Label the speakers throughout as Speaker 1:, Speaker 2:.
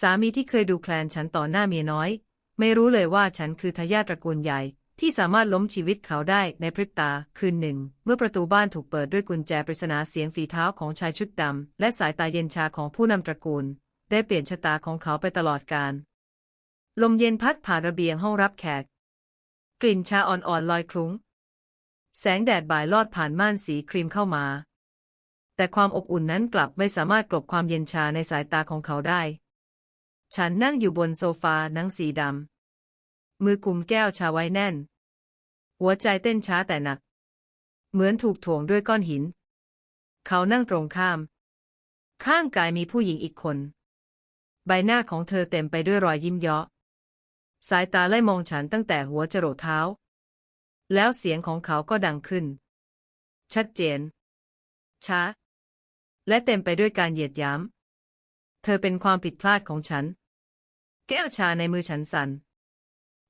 Speaker 1: สามีที่เคยดูแคลนฉันต่อหน้าเมียน้อย ไม่รู้เลยว่าฉันคือทายาทตระกูลใหญ่ ที่สามารถล้มชีวิตเขาได้ในพริบตาคืนหนึ่ง เมื่อประตูบ้านถูกเปิดด้วยกุญแจปริศนาเสียงฝีเท้าของชายชุดดำและสายตาเย็นชาของผู้นำตระกูล ได้เปลี่ยนชะตาของเขาไปตลอดกาลลมเย็นพัดผ่านระเบียงห้องรับแขก กลิ่นชาอ่อนๆลอยคลุ้ง แสงแดดบ่ายลอดผ่านม่านสีครีมเข้ามา แต่ความอบอุ่นนั้นกลับไม่สามารถกลบความเย็นชาในสายตาของเขาได้ ฉันนั่งอยู่บนโซฟาหนังสีดำ มือกุมแก้วชาไว้แน่น หัวใจเต้นช้าแต่หนัก เหมือนถูกถ่วงด้วยก้อนหิน เขานั่งตรงข้าม ข้างกายมีผู้หญิงอีกคน ใบหน้าของเธอเต็มไปด้วยรอยยิ้มเยาะ สายตาไล่มองฉันตั้งแต่หัวจรดเท้า แล้วเสียงของเขาก็ดังขึ้น ชัดเจน ช้า และเต็มไปด้วยการเหยียดหยามเธอเป็นความผิดพลาดของฉัน แก้วชาในมือฉันสัน่น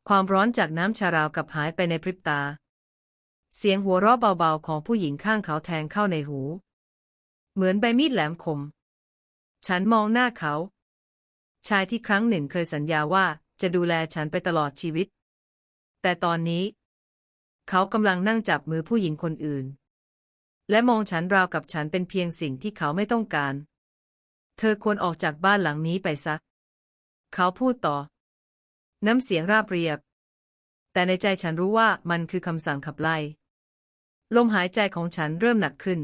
Speaker 1: ความร้อนจากน้ำชาราวกับหายไปในพริบตา เสียงหัวเราะเบาๆของผู้หญิงข้างเขาแทงเข้าในหู เหมือนใบมีดแหลมคม ฉันมองหน้าเขา ชายที่ครั้งหนึ่งเคยสัญญาว่าจะดูแลฉันไปตลอดชีวิต แต่ตอนนี้ เขากำลังนั่งจับมือผู้หญิงคนอื่น และมองฉันราวกับฉันเป็นเพียงสิ่งที่เขาไม่ต้องการ เธอควรออกจากบ้านหลังนี้ไปซัก เขาพูดต่อ น้ำเสียงราบเรียบ แต่ในใจฉันรู้ว่ามันคือคำสั่งขับไล่ลมหายใจของฉันเริ่มหนักขึ้น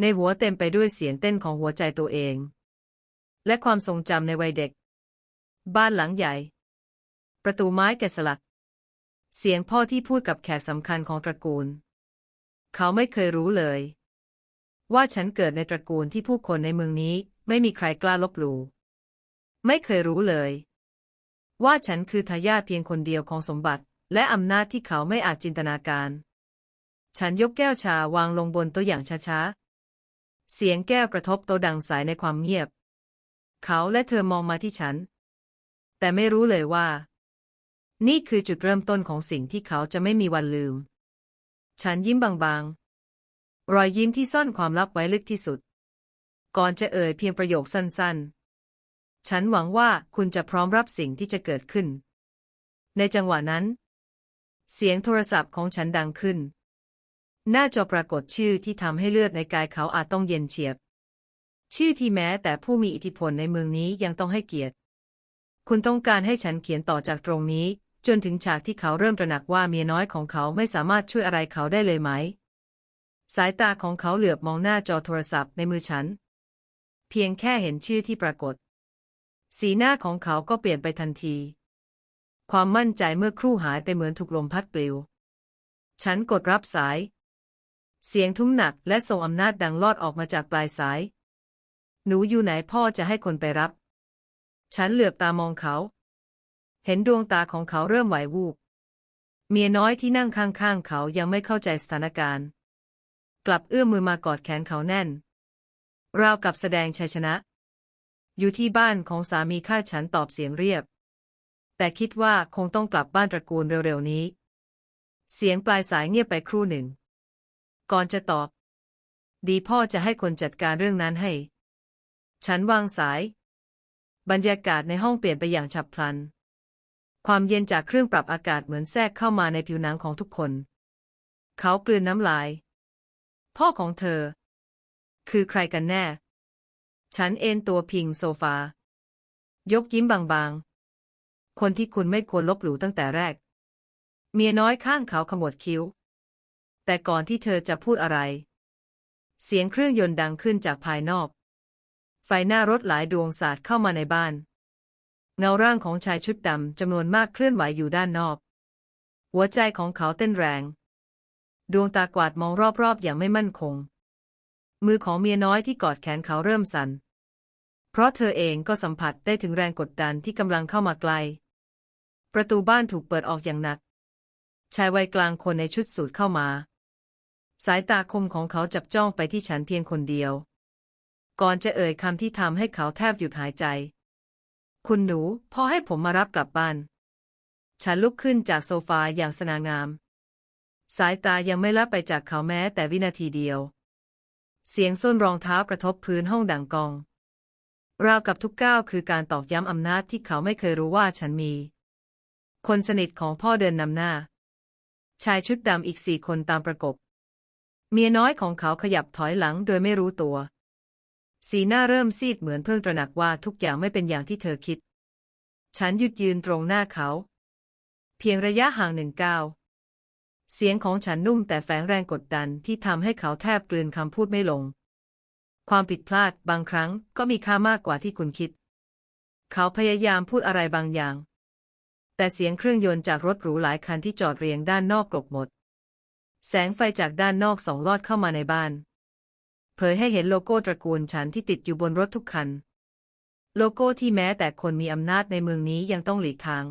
Speaker 1: ในหัวเต็มไปด้วยเสียงเต้นของหัวใจตัวเอง และความทรงจำในวัยเด็ก บ้านหลังใหญ่ ประตูไม้แกะสลัก เสียงพ่อที่พูดกับแขกสำคัญของตระกูล เขาไม่เคยรู้เลย ว่าฉันเกิดในตระกูลที่ผู้คนในเมืองนี้ไม่มีใครกล้าลบหลู่ ไม่เคยรู้เลย ว่าฉันคือทายาทเพียงคนเดียวของสมบัติ และอำนาจที่เขาไม่อาจจินตนาการ ฉันยกแก้วชาวางลงบนโต๊ะอย่างช้าๆ เสียงแก้วกระทบโต๊ะดังสายในความเงียบ เขาและเธอมองมาที่ฉัน แต่ไม่รู้เลยว่า นี่คือจุดเริ่มต้นของสิ่งที่เขาจะไม่มีวันลืม ฉันยิ้มบางๆ รอยยิ้มที่ซ่อนความลับไว้ลึกที่สุด ก่อนจะเอ่ยเพียงประโยคสั้นๆ ฉันหวังว่าคุณจะพร้อมรับสิ่งที่จะเกิดขึ้น ในจังหวะนั้น เสียงโทรศัพท์ของฉันดังขึ้น หน้าจอปรากฏชื่อที่ทำให้เลือดในกายเขาอาจต้องเย็นเฉียบ ชื่อที่แม้แต่ผู้มีอิทธิพลในเมืองนี้ยังต้องให้เกียรติ คุณต้องการให้ฉันเขียนต่อจากตรงนี้ จนถึงฉากที่เขาเริ่มตระหนักว่าเมียน้อยของเขาไม่สามารถช่วยอะไรเขาได้เลยไหม สายตาของเขาเหลือบมองหน้าจอโทรศัพท์ในมือฉัน เพียงแค่เห็นชื่อที่ปรากฏ สีหน้าของเขาก็เปลี่ยนไปทันที ความมั่นใจเมื่อครู่หายไปเหมือนถูกลมพัดปลิว ฉันกดรับสาย เสียงทุ้มหนักและทรงอำนาจดังลอดออกมาจากปลายสาย หนูอยู่ไหนพ่อจะให้คนไปรับ ฉันเหลือบตามองเขา เห็นดวงตาของเขาเริ่มไหววูบ เมียน้อยที่นั่งข้างๆเขายังไม่เข้าใจสถานการณ์ กลับเอื้อมมือมากอดแขนเขาแน่น ราวกับแสดงชัยชนะ อยู่ที่บ้านของสามีข้าฉันตอบเสียงเรียบ แต่คิดว่าคงต้องกลับบ้านตระกูลเร็วๆนี้ เสียงปลายสายเงียบไปครู่หนึ่ง ก่อนจะตอบ ดีพ่อจะให้คนจัดการเรื่องนั้นให้ ฉันวางสาย บรรยากาศในห้องเปลี่ยนไปอย่างฉับพลัน ความเย็นจากเครื่องปรับอากาศเหมือนแทรกเข้ามาในผิวหนังของทุกคน เขากลืนน้ำลาย พ่อของเธอ คือใครกันแน่ ฉันเอนตัวพิงโซฟา ยกยิ้มบางๆ คนที่คุณไม่ควรลบหลู่ตั้งแต่แรก เมียน้อยข้างเขาขมวดคิ้ว แต่ก่อนที่เธอจะพูดอะไร เสียงเครื่องยนต์ดังขึ้นจากภายนอก ไฟหน้ารถหลายดวงสาดเข้ามาในบ้าน เงาร่างของชายชุดดำจำนวนมากเคลื่อนไหวอยู่ด้านนอก หัวใจของเขาเต้นแรง ดวงตากวาดมองรอบๆอย่างไม่มั่นคงมือของเมียน้อยที่กอดแขนเขาเริ่มสั่น เพราะเธอเองก็สัมผัสได้ถึงแรงกดดันที่กำลังเข้ามาไกล ประตูบ้านถูกเปิดออกอย่างหนัก ชายวัยกลางคนในชุดสูทเข้ามา สายตาคมของเขาจับจ้องไปที่ฉันเพียงคนเดียว ก่อนจะเอ่ยคำที่ทำให้เขาแทบหยุดหายใจ คุณหนูพอให้ผมมารับกลับบ้าน ฉันลุกขึ้นจากโซฟาอย่างสง่างาม สายตายังไม่ละไปจากเขาแม้แต่วินาทีเดียว เสียงส้นรองเท้ากระทบพื้นห้องดังกอง ราวกับทุกก้าวคือการตอกย้ำอำนาจที่เขาไม่เคยรู้ว่าฉันมี คนสนิทของพ่อเดินนำหน้า ชายชุดดำอีกสี่คนตามประกบ เมียน้อยของเขาขยับถอยหลังโดยไม่รู้ตัว สีหน้าเริ่มซีดเหมือนเพิ่งตระหนักว่าทุกอย่างไม่เป็นอย่างที่เธอคิด ฉันหยุดยืนตรงหน้าเขา เพียงระยะห่างหนึ่งก้าวเสียงของฉันนุ่มแต่แฝงแรงกดดันที่ทำให้เขาแทบกลืนคำพูดไม่ลง ความผิดพลาดบางครั้งก็มีค่ามากกว่าที่คุณคิด เขาพยายามพูดอะไรบางอย่าง แต่เสียงเครื่องยนต์จากรถหรูหลายคันที่จอดเรียงด้านนอกกลบหมด แสงไฟจากด้านนอกส่องลอดเข้ามาในบ้าน เผยให้เห็นโลโก้ตระกูลฉันที่ติดอยู่บนรถทุกคัน โลโก้ที่แม้แต่คนมีอำนาจในเมืองนี้ยังต้องหลีกทาง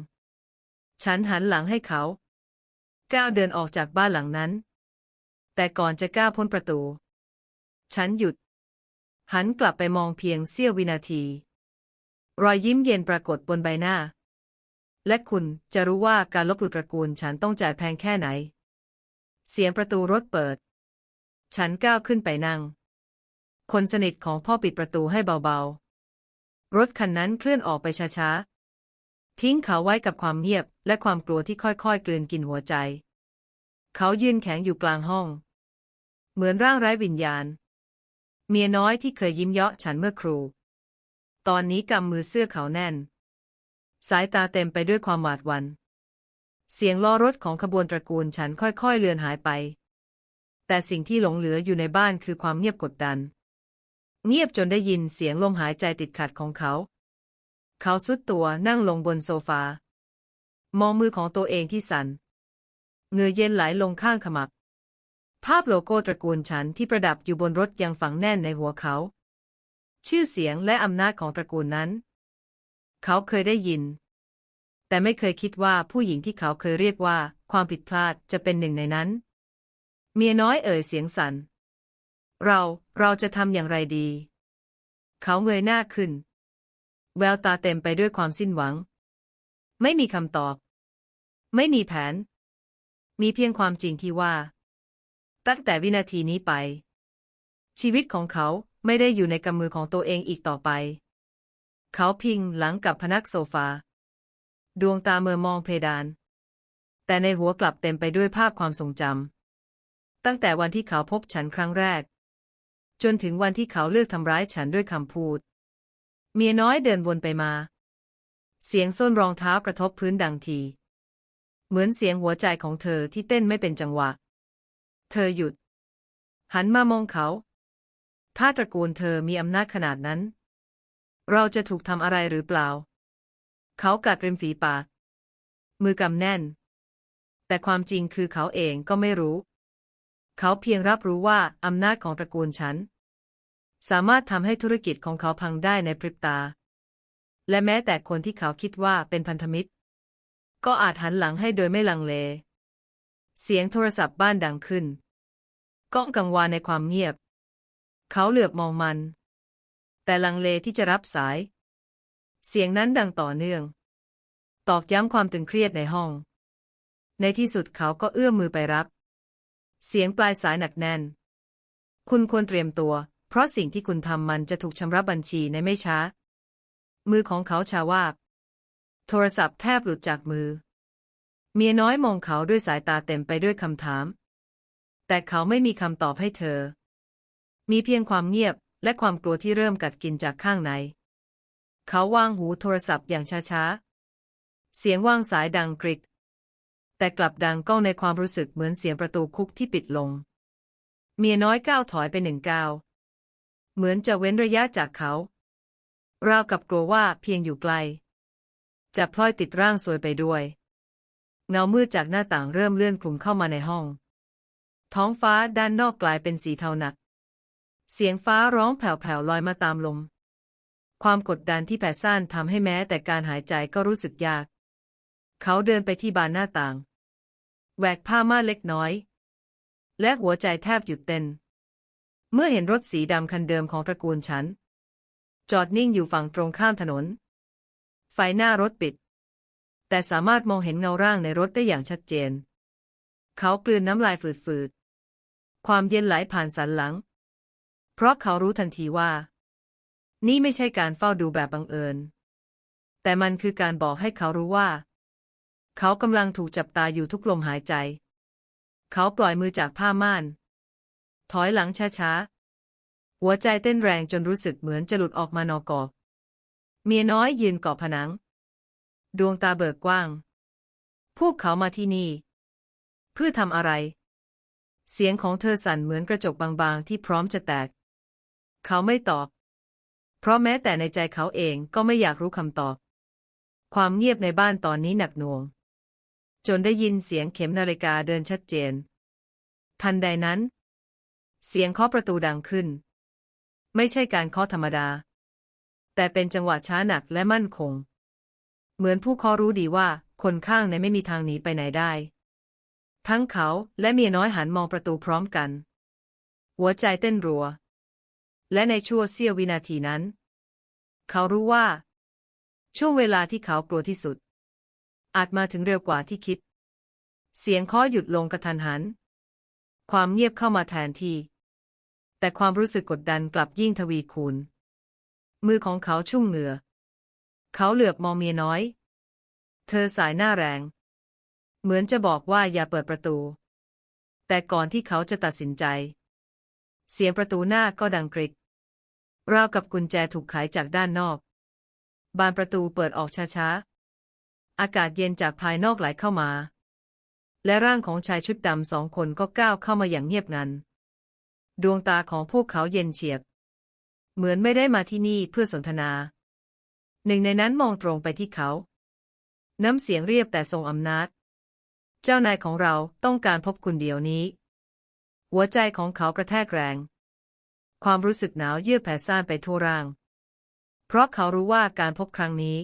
Speaker 1: ฉันหันหลังให้เขาก้าวเดินออกจากบ้านหลังนั้น แต่ก่อนจะก้าวพ้นประตู ฉันหยุด หันกลับไปมองเพียงเสี้ยววินาที รอยยิ้มเย็นปรากฏบนใบหน้า และคุณจะรู้ว่าการลบหลู่ตระกูลฉันต้องจ่ายแพงแค่ไหน เสียงประตูรถเปิด ฉันก้าวขึ้นไปนั่ง คนสนิทของพ่อปิดประตูให้เบาๆ รถคันนั้นเคลื่อนออกไปช้าๆ ทิ้งเขาไว้กับความเงียบและความกลัวที่ค่อยๆกลืนกินหัวใจ เขายืนแข็งอยู่กลางห้อง เหมือนร่างไร้วิญญาณ เมียน้อยที่เคยยิ้มเยาะฉันเมื่อครู ตอนนี้กำมือเสื้อเขาแน่น สายตาเต็มไปด้วยความหวาดหวัน่นเสียงล้อรถของขบวนตระกูลฉันค่อยๆเลือนหายไป แต่สิ่งที่หลงเหลืออยู่ในบ้านคือความเงียบกดดัน เงียบจนได้ยินเสียงลมหายใจติดขัดของเขา เขาสุดตัวนั่งลงบนโซฟา มองมือของตัวเองที่สัน่น เงื่อเย็นไหลลงข้างขมับ ภาพโลโก้ตระกูลฉันที่ประดับอยู่บนรถยังฝังแน่นในหัวเขา ชื่อเสียงและอำนาจของตระกูลนั้น เขาเคยได้ยิน แต่ไม่เคยคิดว่าผู้หญิงที่เขาเคยเรียกว่าความผิดพลาดจะเป็นหนึ่งในนั้น เมียน้อยเอ่ยเสียงสัน่น เรา เราจะทำอย่างไรดี เขาเงยหน้าขึ้น แววตาเต็มไปด้วยความสิ้นหวัง ไม่มีคำตอบ ไม่มีแผน มีเพียงความจริงที่ว่า ตั้งแต่วินาทีนี้ไป ชีวิตของเขาไม่ได้อยู่ในกำมือของตัวเองอีกต่อไป เขาพิงหลังกับพนักโซฟา ดวงตาเมื่อมองเพดาน แต่ในหัวกลับเต็มไปด้วยภาพความทรงจำตั้งแต่วันที่เขาพบฉันครั้งแรก จนถึงวันที่เขาเลือกทำร้ายฉันด้วยคำพูด เมียน้อยเดินวนไปมา เสียงส้นรองเท้ากระทบพื้นดังที เหมือนเสียงหัวใจของเธอที่เต้นไม่เป็นจังหวะ เธอหยุด หันมามองเขา ถ้าตระกูลเธอมีอำนาจขนาดนั้น เราจะถูกทำอะไรหรือเปล่า เขากัดริมฝีปาก มือกำแน่น แต่ความจริงคือเขาเองก็ไม่รู้ เขาเพียงรับรู้ว่าอำนาจของตระกูลฉัน สามารถทำให้ธุรกิจของเขาพังได้ในพริบตา และแม้แต่คนที่เขาคิดว่าเป็นพันธมิตร ก็อาจหันหลังให้โดยไม่ลังเล เสียงโทรศัพท์บ้านดังขึ้น ก้องกังวานในความเงียบ เขาเหลือบมองมัน แต่ลังเลที่จะรับสาย เสียงนั้นดังต่อเนื่อง ตอกย้ำความตึงเครียดในห้อง ในที่สุดเขาก็เอื้อมมือไปรับ เสียงปลายสายหนักแน่น คุณควรเตรียมตัว เพราะสิ่งที่คุณทำมันจะถูกชำระบัญชีในไม่ช้า มือของเขาชาวาบ โทรศัพท์แทบหลุดจากมือ เมียน้อยมองเขาด้วยสายตาเต็มไปด้วยคำถาม แต่เขาไม่มีคำตอบให้เธอ มีเพียงความเงียบและความกลัวที่เริ่มกัดกินจากข้างใน เขาวางหูโทรศัพท์อย่างช้าๆ เสียงวางสายดังกริก แต่กลับดังก้องในความรู้สึกเหมือนเสียงประตูคุกที่ปิดลง เมียน้อยก้าวถอยไปหนึ่งก้าว เหมือนจะเว้นระยะจากเขา ราวกับกลัวว่าเพียงอยู่ไกล จะพลอยติดร่างซวยไปด้วย เงามืดจากหน้าต่างเริ่มเลื่อนคลุมเข้ามาในห้อง ท้องฟ้าด้านนอกกลายเป็นสีเทาหนัก เสียงฟ้าร้องแผ่วๆลอยมาตามลม ความกดดันที่แผ่ซ่านทำให้แม้แต่การหายใจก็รู้สึกยาก เขาเดินไปที่บานหน้าต่าง แหวกผ้าม่านเล็กน้อย และหัวใจแทบหยุดเต้น เมื่อเห็นรถสีดำคันเดิมของตระกูลฉัน จอดนิ่งอยู่ฝั่งตรงข้ามถนน ไฟหน้ารถปิด แต่สามารถมองเห็นเงาร่างในรถได้อย่างชัดเจน เขากลืนน้ำลายฝืดๆ ความเย็นไหลผ่านสันหลัง เพราะเขารู้ทันทีว่า นี่ไม่ใช่การเฝ้าดูแบบบังเอิญ แต่มันคือการบอกให้เขารู้ว่า เขากำลังถูกจับตาอยู่ทุกลมหายใจ เขาปล่อยมือจากผ้าม่าน ถอยหลังช้าๆ หัวใจเต้นแรงจนรู้สึกเหมือนจะหลุดออกมานอกอกเมียน้อยยืนเกาะผนัง ดวงตาเบิกกว้าง พวกเขามาที่นี่ เพื่อทำอะไร เสียงของเธอสั่นเหมือนกระจกบางๆ ที่พร้อมจะแตก เขาไม่ตอบ เพราะแม้แต่ในใจเขาเองก็ไม่อยากรู้คำตอบ ความเงียบในบ้านตอนนี้หนักหน่วง จนได้ยินเสียงเข็มนาฬิกาเดินชัดเจน ทันใดนั้น เสียงเคาะประตูดังขึ้น ไม่ใช่การเคาะธรรมดา แต่เป็นจังหวะช้าหนักและมั่นคง เหมือนผู้เคาะรู้ดีว่า คนข้างในไม่มีทางหนีไปไหนได้ ทั้งเขาและเมียน้อยหันมองประตูพร้อมกัน หัวใจเต้นรัว และในชั่วเสี้ยววินาทีนั้น เขารู้ว่า ช่วงเวลาที่เขากลัวที่สุด อาจมาถึงเร็วกว่าที่คิด เสียงเคาะหยุดลงกระทันหัน ความเงียบเข้ามาแทนที่ แต่ความรู้สึกกดดันกลับยิ่งทวีคูณมือของเขาชุ่มเหงื่อ เขาเหลือบมองเมียน้อย เธอสายหน้าแรง เหมือนจะบอกว่าอย่าเปิดประตู แต่ก่อนที่เขาจะตัดสินใจ เสียงประตูหน้าก็ดังกริกราวกับกุญแจถูกไขจากด้านนอก บานประตูเปิดออกช้าๆ อากาศเย็นจากภายนอกไหลเข้ามา และร่างของชายชุดดำสองคนก็ก้าวเข้ามาอย่างเงียบงัน ดวงตาของพวกเขาเย็นเฉียบ เหมือนไม่ได้มาที่นี่เพื่อสนทนา หนึ่งในนั้นมองตรงไปที่เขา น้ำเสียงเรียบแต่ทรงอำนาจ เจ้านายของเราต้องการพบคุณเดี๋ยวนี้ หัวใจของเขากระแทกแรง ความรู้สึกหนาวเยือกแผ่ซ่านไปทั่วร่าง เพราะเขารู้ว่าการพบครั้งนี้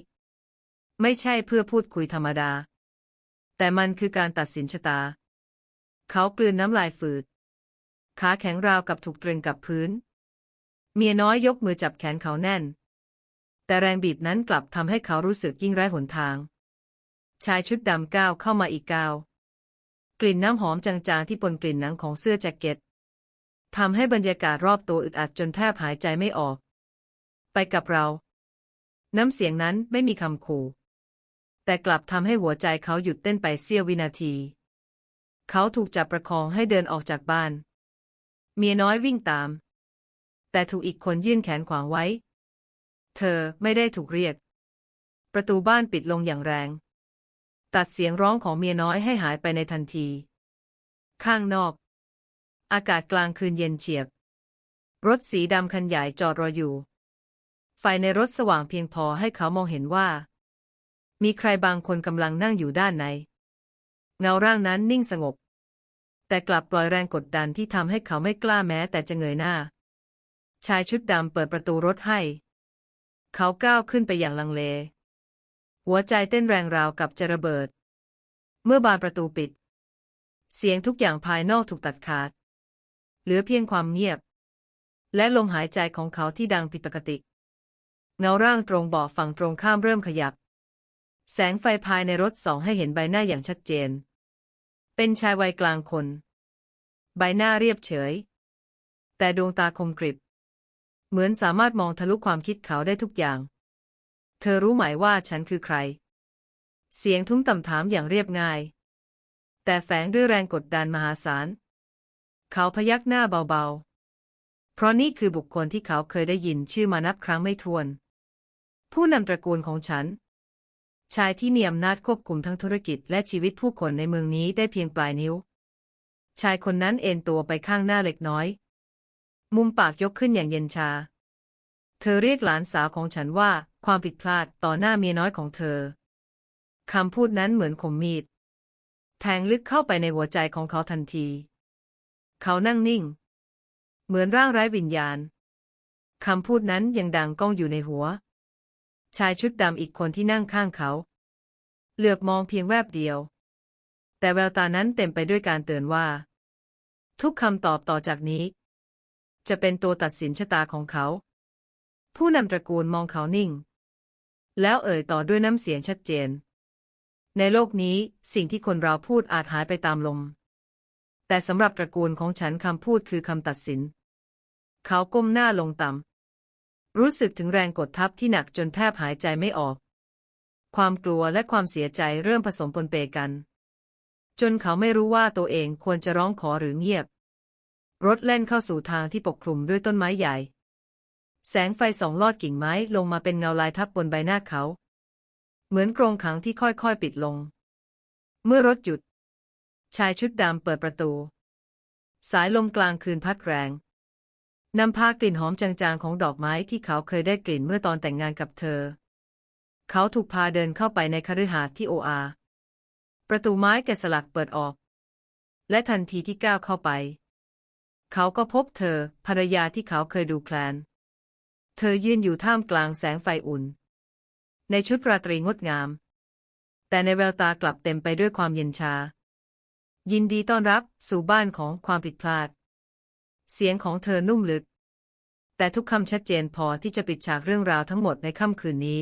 Speaker 1: ไม่ใช่เพื่อพูดคุยธรรมดา แต่มันคือการตัดสินชะตา เขากลืนน้ำลายฝืด ขาแข็งราวกับถูกตรึงกับพื้น เมียน้อยยกมือจับแขนเขาแน่น แต่แรงบีบนั้นกลับทำให้เขารู้สึกยิ่งไร้หนทาง ชายชุดดำก้าวเข้ามาอีกก้าว กลิ่นน้ำหอมจางๆที่ปนกลิ่นหนังของเสื้อแจ็คเก็ตทำให้บรรยากาศรอบตัวอึดอัดจนแทบหายใจไม่ออก ไปกับเรา น้ำเสียงนั้นไม่มีคำขู่ แต่กลับทำให้หัวใจเขาหยุดเต้นไปเสี้ยววินาที เขาถูกจับประคองให้เดินออกจากบ้าน เมียน้อยวิ่งตาม แต่ถูกอีกคนยื่นแขนขวางไว้ เธอไม่ได้ถูกเรียก ประตูบ้านปิดลงอย่างแรง ตัดเสียงร้องของเมียน้อยให้หายไปในทันที ข้างนอก อากาศกลางคืนเย็นเฉียบ รถสีดำคันใหญ่จอดรออยู่ ไฟในรถสว่างเพียงพอให้เขามองเห็นว่า มีใครบางคนกำลังนั่งอยู่ด้านใน เงาร่างนั้นนิ่งสงบ แต่กลับปล่อยแรงกดดันที่ทำให้เขาไม่กล้าแม้แต่จะเงยหน้า ชายชุดดำเปิดประตูรถให้ เขาก้าวขึ้นไปอย่างลังเล หัวใจเต้นแรงราวกับจะระเบิด เมื่อบานประตูปิด เสียงทุกอย่างภายนอกถูกตัดขาด เหลือเพียงความเงียบ และลมหายใจของเขาที่ดังผิดปกติ เงาร่างตรงเบาะฝั่งตรงข้ามเริ่มขยับ แสงไฟภายในรถส่องให้เห็นใบหน้าอย่างชัดเจน เป็นชายวัยกลางคน ใบหน้าเรียบเฉย แต่ดวงตาคมกริบ เหมือนสามารถมองทะลุความคิดเขาได้ทุกอย่าง เธอรู้ไหมว่าฉันคือใคร เสียงทุ้มต่ำถามอย่างเรียบง่าย แต่แฝงด้วยแรงกดดันมหาศาล เขาพยักหน้าเบาๆ เพราะนี่คือบุคคลที่เขาเคยได้ยินชื่อมานับครั้งไม่ถ้วน ผู้นำตระกูลของฉัน ชายที่มีอำนาจควบคุมทั้งธุรกิจและชีวิตผู้คนในเมืองนี้ได้เพียงปลายนิ้ว ชายคนนั้นเอนตัวไปข้างหน้าเล็กน้อย มุมปากยกขึ้นอย่างเย็นชา เธอเรียกหลานสาวของฉันว่า ความผิดพลาดต่อหน้าเมียน้อยของเธอ คำพูดนั้นเหมือนคมมีด แทงลึกเข้าไปในหัวใจของเขาทันที เขานั่งนิ่ง เหมือนร่างไร้วิญญาณ คำพูดนั้นยังดังก้องอยู่ในหัว ชายชุดดำอีกคนที่นั่งข้างเขา เหลือบมองเพียงแวบเดียว แต่แววตานั้นเต็มไปด้วยการเตือนว่า ทุกคำตอบต่อจากนี้ จะเป็นตัวตัดสินชะตาของเขา ผู้นำตระกูลมองเขานิ่ง แล้วเอ่ยต่อด้วยน้ำเสียงชัดเจน ในโลกนี้สิ่งที่คนเราพูดอาจหายไปตามลม แต่สำหรับตระกูลของฉันคำพูดคือคำตัดสิน เขาก้มหน้าลงต่ำรู้สึกถึงแรงกดทับที่หนักจนแทบหายใจไม่ออก ความกลัวและความเสียใจเริ่มผสมปนเปกัน จนเขาไม่รู้ว่าตัวเองควรจะร้องขอหรือเงียบ รถเล่นเข้าสู่ทางที่ปกคลุมด้วยต้นไม้ใหญ่ แสงไฟสองลอดกิ่งไม้ลงมาเป็นเงาลายทับบนใบหน้าเขา เหมือนกรงขังที่ค่อยๆปิดลง เมื่อรถหยุด ชายชุดดำเปิดประตู สายลมกลางคืนพัดแรงนำพากลิ่นหอมจางๆของดอกไม้ที่เขาเคยได้กลิ่นเมื่อตอนแต่งงานกับเธอ เขาถูกพาเดินเข้าไปในคฤหาสน์ที่โออา ประตูไม้แกะสลักเปิดออก และทันทีที่ก้าวเข้าไป เขาก็พบเธอ ภรรยาที่เขาเคยดูแคลน เธอยืนอยู่ท่ามกลางแสงไฟอุ่น ในชุดราตรีงดงาม แต่ในแววตากลับเต็มไปด้วยความเย็นชา ยินดีต้อนรับสู่บ้านของความผิดพลาด เสียงของเธอนุ่มลึก แต่ทุกคำชัดเจนพอที่จะปิดฉากเรื่องราวทั้งหมดในค่ำคืนนี้